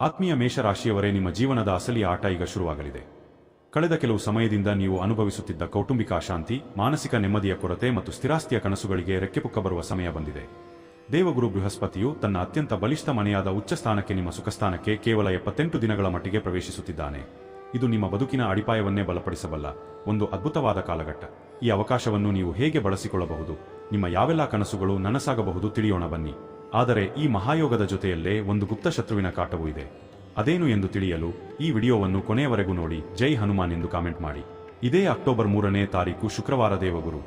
ಆತ್ಮೀಯ ಮೇಷರಾಶಿಯವರೇ, ನಿಮ್ಮ ಜೀವನದ ಅಸಲಿ ಆಟ ಈಗ ಶುರುವಾಗಲಿದೆ. ಕಳೆದ ಕೆಲವು ಸಮಯದಿಂದ ನೀವು ಅನುಭವಿಸುತ್ತಿದ್ದ ಕೌಟುಂಬಿಕ ಅಶಾಂತಿ, ಮಾನಸಿಕ ನೆಮ್ಮದಿಯ ಕೊರತೆ ಮತ್ತು ಸ್ಥಿರಾಸ್ತಿಯ ಕನಸುಗಳಿಗೆ ರೆಕ್ಕೆಪುಕ್ಕ ಬರುವ ಸಮಯ ಬಂದಿದೆ. ದೇವಗುರು ಬೃಹಸ್ಪತಿಯು ತನ್ನ ಅತ್ಯಂತ ಬಲಿಷ್ಠ ಮನೆಯಾದ ಉಚ್ಚ ಸ್ಥಾನಕ್ಕೆ ನಿಮ್ಮ ಸುಖಸ್ಥಾನಕ್ಕೆ ಕೇವಲ ಎಪ್ಪತ್ತೆಂಟು ದಿನಗಳ ಮಟ್ಟಿಗೆ ಪ್ರವೇಶಿಸುತ್ತಿದ್ದಾನೆ. ಇದು ನಿಮ್ಮ ಬದುಕಿನ ಅಡಿಪಾಯವನ್ನೇ ಬಲಪಡಿಸಬಲ್ಲ ಒಂದು ಅದ್ಭುತವಾದ ಕಾಲಘಟ್ಟ. ಈ ಅವಕಾಶವನ್ನು ನೀವು ಹೇಗೆ ಬಳಸಿಕೊಳ್ಳಬಹುದು? ನಿಮ್ಮ ಯಾವೆಲ್ಲ ಕನಸುಗಳು ನನಸಾಗಬಹುದು ತಿಳಿಯೋಣ ಬನ್ನಿ. ಆದರೆ ಈ ಮಹಾಯೋಗದ ಜೊತೆಯಲ್ಲೇ ಒಂದು ಗುಪ್ತ ಶತ್ರುವಿನ ಕಾಟವೂ ಇದೆ. ಅದೇನು ಎಂದು ತಿಳಿಯಲು ಈ ವಿಡಿಯೋವನ್ನು ಕೊನೆಯವರೆಗೂ ನೋಡಿ. ಜೈ ಹನುಮಾನ್ ಎಂದು ಕಾಮೆಂಟ್ ಮಾಡಿ. ಇದೇ ಅಕ್ಟೋಬರ್ ಮೂರನೇ ತಾರೀಕು ಶುಕ್ರವಾರ ದೇವಗುರು.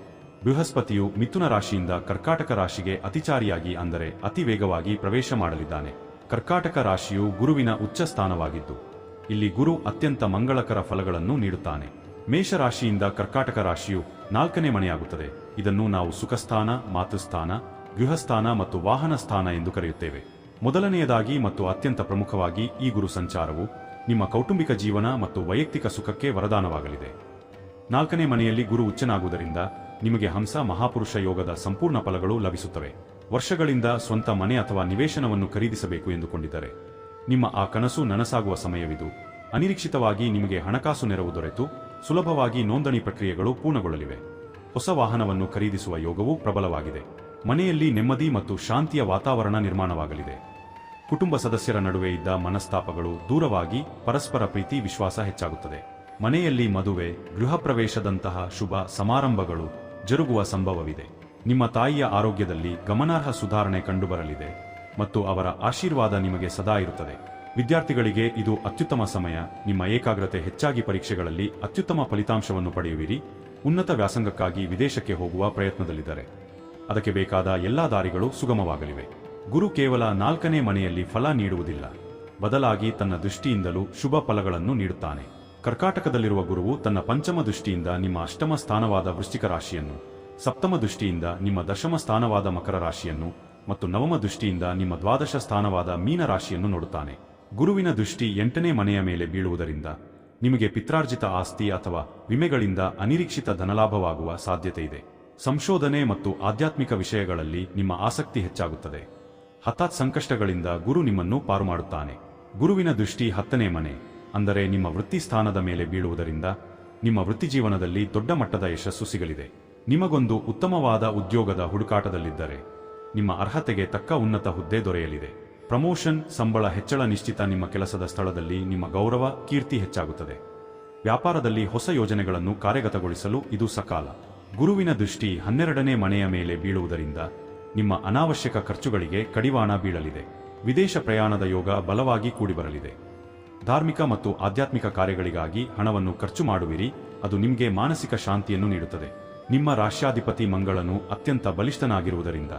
ಬೃಹಸ್ಪತಿಯು ಮಿಥುನ ರಾಶಿಯಿಂದ ಕರ್ಕಾಟಕ ರಾಶಿಗೆ ಅತಿಚಾರಿಯಾಗಿ ಅಂದರೆ ಅತಿ ವೇಗವಾಗಿ ಪ್ರವೇಶ ಮಾಡಲಿದ್ದಾನೆ. ಕರ್ಕಾಟಕ ರಾಶಿಯು ಗುರುವಿನ ಉಚ್ಚ ಸ್ಥಾನವಾಗಿದ್ದು, ಇಲ್ಲಿ ಗುರು ಅತ್ಯಂತ ಮಂಗಳಕರ ಫಲಗಳನ್ನು ನೀಡುತ್ತಾನೆ. ಮೇಷರಾಶಿಯಿಂದ ಕರ್ಕಾಟಕ ರಾಶಿಯು ನಾಲ್ಕನೇ ಮನೆಯಾಗುತ್ತದೆ. ಇದನ್ನು ನಾವು ಸುಖಸ್ಥಾನ, ಮಾತೃಸ್ಥಾನ ಗೃಹಸ್ಥಾನ ಮತ್ತು ವಾಹನ ಸ್ಥಾನ ಎಂದು ಕರೆಯುತ್ತೇವೆ. ಮೊದಲನೆಯದಾಗಿ ಮತ್ತು ಅತ್ಯಂತ ಪ್ರಮುಖವಾಗಿ ಈ ಗುರು ಸಂಚಾರವು ನಿಮ್ಮ ಕೌಟುಂಬಿಕ ಜೀವನ ಮತ್ತು ವೈಯಕ್ತಿಕ ಸುಖಕ್ಕೆ ವರದಾನವಾಗಲಿದೆ. ನಾಲ್ಕನೇ ಮನೆಯಲ್ಲಿ ಗುರು ಉಚ್ಚನಾಗುವುದರಿಂದ ನಿಮಗೆ ಹಂಸ ಮಹಾಪುರುಷ ಯೋಗದ ಸಂಪೂರ್ಣ ಫಲಗಳು ಲಭಿಸುತ್ತವೆ. ವರ್ಷಗಳಿಂದ ಸ್ವಂತ ಮನೆ ಅಥವಾ ನಿವೇಶನವನ್ನು ಖರೀದಿಸಬೇಕು ಎಂದುಕೊಂಡಿದ್ದರೆ, ನಿಮ್ಮ ಆ ಕನಸು ನನಸಾಗುವ ಸಮಯವಿದು. ಅನಿರೀಕ್ಷಿತವಾಗಿ ನಿಮಗೆ ಹಣಕಾಸು ನೆರವು ದೊರೆತು. ಸುಲಭವಾಗಿ ನೋಂದಣಿ ಪ್ರಕ್ರಿಯೆಗಳು ಪೂರ್ಣಗೊಳ್ಳಲಿವೆ. ಹೊಸ ವಾಹನವನ್ನು ಖರೀದಿಸುವ ಯೋಗವೂ ಪ್ರಬಲವಾಗಿದೆ. ಮನೆಯಲ್ಲಿ ನೆಮ್ಮದಿ ಮತ್ತು ಶಾಂತಿಯ ವಾತಾವರಣ ನಿರ್ಮಾಣವಾಗಲಿದೆ. ಕುಟುಂಬ ಸದಸ್ಯರ ನಡುವೆ ಇದ್ದ ಮನಸ್ತಾಪಗಳು ದೂರವಾಗಿ ಪರಸ್ಪರ ಪ್ರೀತಿ, ವಿಶ್ವಾಸ ಹೆಚ್ಚಾಗುತ್ತದೆ. ಮನೆಯಲ್ಲಿ ಮದುವೆ, ಗೃಹ ಪ್ರವೇಶದಂತಹ ಶುಭ ಸಮಾರಂಭಗಳು ಜರುಗುವ ಸಂಭವವಿದೆ. ನಿಮ್ಮ ತಾಯಿಯ ಆರೋಗ್ಯದಲ್ಲಿ ಗಮನಾರ್ಹ ಸುಧಾರಣೆ ಕಂಡುಬರಲಿದೆ ಮತ್ತು ಅವರ ಆಶೀರ್ವಾದ ನಿಮಗೆ ಸದಾ ಇರುತ್ತದೆ. ವಿದ್ಯಾರ್ಥಿಗಳಿಗೆ ಇದು ಅತ್ಯುತ್ತಮ ಸಮಯ. ನಿಮ್ಮ ಏಕಾಗ್ರತೆ ಹೆಚ್ಚಾಗಿ ಪರೀಕ್ಷೆಗಳಲ್ಲಿ ಅತ್ಯುತ್ತಮ ಫಲಿತಾಂಶವನ್ನು ಪಡೆಯುವಿರಿ. ಉನ್ನತ ವ್ಯಾಸಂಗಕ್ಕಾಗಿ ವಿದೇಶಕ್ಕೆ ಹೋಗುವ ಪ್ರಯತ್ನದಲ್ಲಿದ್ದಾರೆ. ಅದಕ್ಕೆ ಬೇಕಾದ ಎಲ್ಲ ದಾರಿಗಳು ಸುಗಮವಾಗಲಿವೆ. ಗುರು ಕೇವಲ ನಾಲ್ಕನೇ ಮನೆಯಲ್ಲಿ ಫಲ ನೀಡುವುದಿಲ್ಲ. ಬದಲಾಗಿ ತನ್ನ ದೃಷ್ಟಿಯಿಂದಲೂ ಶುಭ ಫಲಗಳನ್ನು ನೀಡುತ್ತಾನೆ. ಕರ್ಕಾಟಕದಲ್ಲಿರುವ ಗುರುವು ತನ್ನ ಪಂಚಮ ದೃಷ್ಟಿಯಿಂದ ನಿಮ್ಮ ಅಷ್ಟಮ ಸ್ಥಾನವಾದ ವೃಶ್ಚಿಕ ರಾಶಿಯನ್ನು, ಸಪ್ತಮ ದೃಷ್ಟಿಯಿಂದ ನಿಮ್ಮ ದಶಮ ಸ್ಥಾನವಾದ ಮಕರ ರಾಶಿಯನ್ನು ಮತ್ತು ನವಮ ದೃಷ್ಟಿಯಿಂದ ನಿಮ್ಮ ದ್ವಾದಶ ಸ್ಥಾನವಾದ ಮೀನ ರಾಶಿಯನ್ನು ನೋಡುತ್ತಾನೆ. ಗುರುವಿನ ದೃಷ್ಟಿ ಎಂಟನೇ ಮನೆಯ ಮೇಲೆ ಬೀಳುವುದರಿಂದ ನಿಮಗೆ ಪಿತ್ರಾರ್ಜಿತ ಆಸ್ತಿ ಅಥವಾ ವಿಮೆಗಳಿಂದ ಅನಿರೀಕ್ಷಿತ ಧನಲಾಭವಾಗುವ ಸಾಧ್ಯತೆ ಇದೆ. ಸಂಶೋಧನೆ ಮತ್ತು ಆಧ್ಯಾತ್ಮಿಕ ವಿಷಯಗಳಲ್ಲಿ ನಿಮ್ಮ ಆಸಕ್ತಿ ಹೆಚ್ಚಾಗುತ್ತದೆ. ಹಠಾತ್ ಸಂಕಷ್ಟಗಳಿಂದ ಗುರು ನಿಮ್ಮನ್ನು ಪಾರು ಮಾಡುತ್ತಾನೆ. ಗುರುವಿನ ದೃಷ್ಟಿ ಹತ್ತನೇ ಮನೆ, ಅಂದರೆ ನಿಮ್ಮ ವೃತ್ತಿ ಸ್ಥಾನದ ಮೇಲೆ ಬೀಳುವುದರಿಂದ ನಿಮ್ಮ ವೃತ್ತಿಜೀವನದಲ್ಲಿ ದೊಡ್ಡ ಮಟ್ಟದ ಯಶಸ್ಸು ಸಿಗಲಿದೆ. ನಿಮಗೊಂದು ಉತ್ತಮವಾದ ಉದ್ಯೋಗದ ಹುಡುಕಾಟದಲ್ಲಿದ್ದರೆ ನಿಮ್ಮ ಅರ್ಹತೆಗೆ ತಕ್ಕ ಉನ್ನತ ಹುದ್ದೆ ದೊರೆಯಲಿದೆ. ಪ್ರಮೋಷನ್, ಸಂಬಳ ಹೆಚ್ಚಳ ನಿಶ್ಚಿತ ನಿಮ್ಮ ಕೆಲಸದ ಸ್ಥಳದಲ್ಲಿ ನಿಮ್ಮ ಗೌರವ, ಕೀರ್ತಿ ಹೆಚ್ಚಾಗುತ್ತದೆ. ವ್ಯಾಪಾರದಲ್ಲಿ ಹೊಸ ಯೋಜನೆಗಳನ್ನು ಕಾರ್ಯಗತಗೊಳಿಸಲು ಇದು ಸಕಾಲ. ಗುರುವಿನ ದೃಷ್ಟಿ ಹನ್ನೆರಡನೇ ಮನೆಯ ಮೇಲೆ ಬೀಳುವುದರಿಂದ ನಿಮ್ಮ ಅನಾವಶ್ಯಕ ಖರ್ಚುಗಳಿಗೆ ಕಡಿವಾಣ ಬೀಳಲಿದೆ. ವಿದೇಶ ಪ್ರಯಾಣದ ಯೋಗ ಬಲವಾಗಿ ಕೂಡಿಬರಲಿದೆ. ಧಾರ್ಮಿಕ ಮತ್ತು ಆಧ್ಯಾತ್ಮಿಕ ಕಾರ್ಯಗಳಿಗಾಗಿ ಹಣವನ್ನು ಖರ್ಚು ಮಾಡುವಿರಿ. ಅದು ನಿಮಗೆ ಮಾನಸಿಕ ಶಾಂತಿಯನ್ನು ನೀಡುತ್ತದೆ. ನಿಮ್ಮ ರಾಷ್ಟ್ರಾಧಿಪತಿ ಮಂಗಳನು ಅತ್ಯಂತ ಬಲಿಷ್ಠನಾಗಿರುವುದರಿಂದ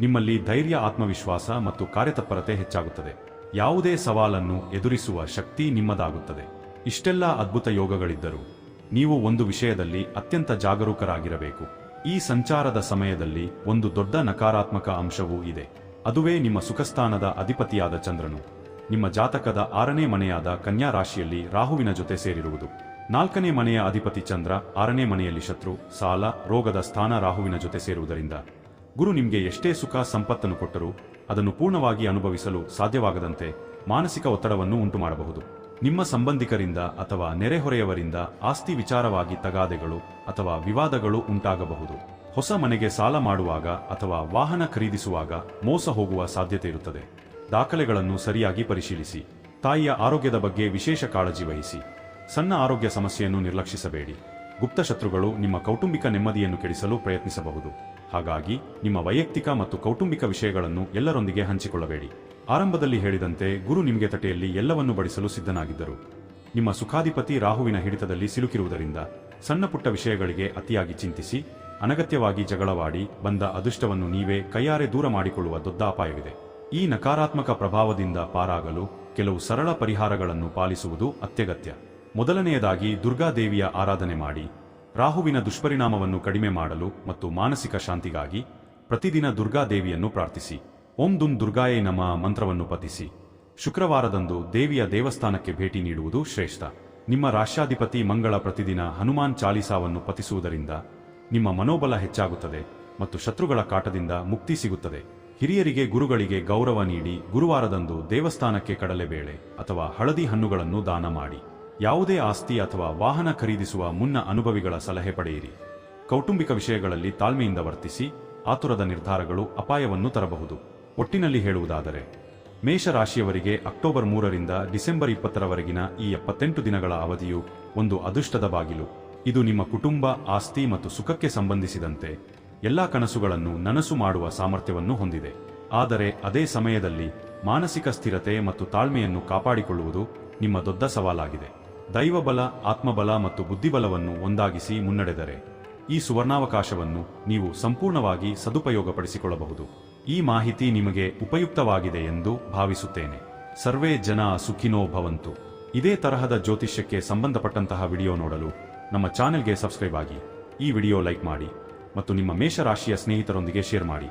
ನಿಮ್ಮಲ್ಲಿ ಧೈರ್ಯ, ಆತ್ಮವಿಶ್ವಾಸ ಮತ್ತು ಕಾರ್ಯತತ್ಪರತೆ ಹೆಚ್ಚಾಗುತ್ತದೆ. ಯಾವುದೇ ಸವಾಲನ್ನು ಎದುರಿಸುವ ಶಕ್ತಿ ನಿಮ್ಮದಾಗುತ್ತದೆ. ಇಷ್ಟೆಲ್ಲ ಅದ್ಭುತ ಯೋಗಗಳಿದ್ದರೂ ನೀವು ಒಂದು ವಿಷಯದಲ್ಲಿ ಅತ್ಯಂತ ಜಾಗರೂಕರಾಗಿರಬೇಕು. ಈ ಸಂಚಾರದ ಸಮಯದಲ್ಲಿ ಒಂದು ದೊಡ್ಡ ನಕಾರಾತ್ಮಕ ಅಂಶವೂ ಇದೆ. ಅದುವೇ ನಿಮ್ಮ ಸುಖಸ್ಥಾನದ ಅಧಿಪತಿಯಾದ ಚಂದ್ರನು. ನಿಮ್ಮ ಜಾತಕದ ಆರನೇ ಮನೆಯಾದ ಕನ್ಯಾ ರಾಶಿಯಲ್ಲಿ ರಾಹುವಿನ ಜೊತೆ ಸೇರಿರುವುದು. ನಾಲ್ಕನೇ ಮನೆಯ ಅಧಿಪತಿ ಚಂದ್ರ, ಆರನೇ ಮನೆಯಲ್ಲಿ ಶತ್ರು, ಸಾಲ, ರೋಗದ ಸ್ಥಾನ ರಾಹುವಿನ ಜೊತೆ ಸೇರುವುದರಿಂದ. ಗುರು ನಿಮಗೆ ಎಷ್ಟೇ ಸುಖ ಸಂಪತ್ತನ್ನು ಕೊಟ್ಟರೂ ಅದನ್ನು ಪೂರ್ಣವಾಗಿ ಅನುಭವಿಸಲು ಸಾಧ್ಯವಾಗದಂತೆ ಮಾನಸಿಕ ಒತ್ತಡವನ್ನು ಉಂಟು ಮಾಡಬಹುದು ನಿಮ್ಮ ಸಂಬಂಧಿಕರಿಂದ ಅಥವಾ ನೆರೆಹೊರೆಯವರಿಂದ ಆಸ್ತಿ ವಿಚಾರವಾಗಿ ತಗಾದೆಗಳು ಅಥವಾ ವಿವಾದಗಳು ಉಂಟಾಗಬಹುದು. ಹೊಸ ಮನೆಗೆ ಸಾಲ ಮಾಡುವಾಗ ಅಥವಾ ವಾಹನ ಖರೀದಿಸುವಾಗ ಮೋಸ ಹೋಗುವ ಸಾಧ್ಯತೆ ಇರುತ್ತದೆ. ದಾಖಲೆಗಳನ್ನು ಸರಿಯಾಗಿ ಪರಿಶೀಲಿಸಿ. ತಾಯಿಯ ಆರೋಗ್ಯದ ಬಗ್ಗೆ ವಿಶೇಷ ಕಾಳಜಿ ವಹಿಸಿ. ಸಣ್ಣ ಆರೋಗ್ಯ ಸಮಸ್ಯೆಯನ್ನು ನಿರ್ಲಕ್ಷಿಸಬೇಡಿ. ಗುಪ್ತ ಶತ್ರುಗಳು ನಿಮ್ಮ ಕೌಟುಂಬಿಕ ನೆಮ್ಮದಿಯನ್ನು ಕೆಡಿಸಲು ಪ್ರಯತ್ನಿಸಬಹುದು. ಹಾಗಾಗಿ ನಿಮ್ಮ ವೈಯಕ್ತಿಕ ಮತ್ತು ಕೌಟುಂಬಿಕ ವಿಷಯಗಳನ್ನು ಎಲ್ಲರೊಂದಿಗೆ ಹಂಚಿಕೊಳ್ಳಬೇಡಿ. ಆರಂಭದಲ್ಲಿ ಹೇಳಿದಂತೆ ಗುರು ನಿಮಗೆ ತಟೆಯಲ್ಲಿ ಎಲ್ಲವನ್ನೂ ಬಡಿಸಲು ಸಿದ್ಧನಾಗಿದ್ದರು. ನಿಮ್ಮ ಸುಖಾಧಿಪತಿ ರಾಹುವಿನ ಹಿಡಿತದಲ್ಲಿ ಸಿಲುಕಿರುವುದರಿಂದ ಸಣ್ಣ ಪುಟ್ಟ ವಿಷಯಗಳಿಗೆ ಅತಿಯಾಗಿ ಚಿಂತಿಸಿ, ಅನಗತ್ಯವಾಗಿ ಜಗಳವಾಡಿ ಬಂದ ಅದೃಷ್ಟವನ್ನು ನೀವೇ ಕೈಯಾರೆ ದೂರ ಮಾಡಿಕೊಳ್ಳುವ ದೊಡ್ಡ ಅಪಾಯವಿದೆ. ಈ ನಕಾರಾತ್ಮಕ ಪ್ರಭಾವದಿಂದ ಪಾರಾಗಲು ಕೆಲವು ಸರಳ ಪರಿಹಾರಗಳನ್ನು ಪಾಲಿಸುವುದು ಅತ್ಯಗತ್ಯ. ಮೊದಲನೆಯದಾಗಿ ದುರ್ಗಾದೇವಿಯ ಆರಾಧನೆ ಮಾಡಿ, ರಾಹುವಿನ ದುಷ್ಪರಿಣಾಮವನ್ನು ಕಡಿಮೆ ಮಾಡಲು ಮತ್ತು ಮಾನಸಿಕ ಶಾಂತಿಗಾಗಿ ಪ್ರತಿದಿನ ದುರ್ಗಾದೇವಿಯನ್ನು ಪ್ರಾರ್ಥಿಸಿ. ಓಂ ದುಂ ದುರ್ಗಾಯೇ ನಮ ಮಂತ್ರವನ್ನು ಪತಿಸಿ ಶುಕ್ರವಾರದಂದು ದೇವಿಯ ದೇವಸ್ಥಾನಕ್ಕೆ ಭೇಟಿ ನೀಡುವುದು ಶ್ರೇಷ್ಠ. ನಿಮ್ಮ ರಾಷ್ಟ್ರಾಧಿಪತಿ ಮಂಗಳ ಪ್ರತಿದಿನ ಹನುಮಾನ್ ಚಾಲಿಸಾವನ್ನು ಪತಿಸುವುದರಿಂದ ನಿಮ್ಮ ಮನೋಬಲ ಹೆಚ್ಚಾಗುತ್ತದೆ ಮತ್ತು ಶತ್ರುಗಳ ಕಾಟದಿಂದ ಮುಕ್ತಿ ಸಿಗುತ್ತದೆ. ಹಿರಿಯರಿಗೆ ಗುರುಗಳಿಗೆ ಗೌರವ ನೀಡಿ ಗುರುವಾರದಂದು ದೇವಸ್ಥಾನಕ್ಕೆ ಕಡಲೆಬೇಳೆ ಅಥವಾ ಹಳದಿ ಹಣ್ಣುಗಳನ್ನು ದಾನ ಮಾಡಿ. ಯಾವುದೇ ಆಸ್ತಿ ಅಥವಾ ವಾಹನ ಖರೀದಿಸುವ ಮುನ್ನ ಅನುಭವಿಗಳ ಸಲಹೆ ಪಡೆಯಿರಿ. ಕೌಟುಂಬಿಕ ವಿಷಯಗಳಲ್ಲಿ ತಾಳ್ಮೆಯಿಂದ ವರ್ತಿಸಿ, ಆತುರದ ನಿರ್ಧಾರಗಳು ಅಪಾಯವನ್ನು ತರಬಹುದು. ಒಟ್ಟಿನಲ್ಲಿ ಹೇಳುವುದಾದರೆ, ಮೇಷರಾಶಿಯವರಿಗೆ ಅಕ್ಟೋಬರ್ ಮೂರರಿಂದ ಡಿಸೆಂಬರ್ ಇಪ್ಪತ್ತರವರೆಗಿನ ಈ ಎಪ್ಪತ್ತೆಂಟು ದಿನಗಳ ಅವಧಿಯು ಒಂದು ಅದೃಷ್ಟದ ಬಾಗಿಲು. ಇದು ನಿಮ್ಮ ಕುಟುಂಬ, ಆಸ್ತಿ ಮತ್ತು ಸುಖಕ್ಕೆ ಸಂಬಂಧಿಸಿದಂತೆ ಎಲ್ಲಾ ಕನಸುಗಳನ್ನು ನನಸು ಮಾಡುವ ಸಾಮರ್ಥ್ಯವನ್ನು ಹೊಂದಿದೆ. ಆದರೆ ಅದೇ ಸಮಯದಲ್ಲಿ ಮಾನಸಿಕ ಸ್ಥಿರತೆ ಮತ್ತು ತಾಳ್ಮೆಯನ್ನು ಕಾಪಾಡಿಕೊಳ್ಳುವುದು ನಿಮ್ಮ ದೊಡ್ಡ ಸವಾಲಾಗಿದೆ. ದೈವಬಲ, ಆತ್ಮಬಲ ಮತ್ತು ಬುದ್ಧಿಬಲವನ್ನು ಒಂದಾಗಿಸಿ ಮುನ್ನಡೆದರೆ ಈ ಸುವರ್ಣಾವಕಾಶವನ್ನು ನೀವು ಸಂಪೂರ್ಣವಾಗಿ ಸದುಪಯೋಗಪಡಿಸಿಕೊಳ್ಳಬಹುದು. ಈ ಮಾಹಿತಿ ನಿಮಗೆ ಉಪಯುಕ್ತವಾಗಿದೆ ಎಂದು ಭಾವಿಸುತ್ತೇನೆ. ಸರ್ವೇ ಜನ ಸುಖಿನೋ ಭವಂತು. ಇದೇ ತರಹದ ಜ್ಯೋತಿಷ್ಯಕ್ಕೆ ಸಂಬಂಧಪಟ್ಟಂತಹ ವಿಡಿಯೋ ನೋಡಲು ನಮ್ಮ ಚಾನೆಲ್ಗೆ ಸಬ್ಸ್ಕ್ರೈಬ್ ಆಗಿ ಈ ವಿಡಿಯೋ ಲೈಕ್ ಮಾಡಿ ಮತ್ತು ನಿಮ್ಮ ಮೇಷರಾಶಿಯ ಸ್ನೇಹಿತರೊಂದಿಗೆ ಶೇರ್ ಮಾಡಿ.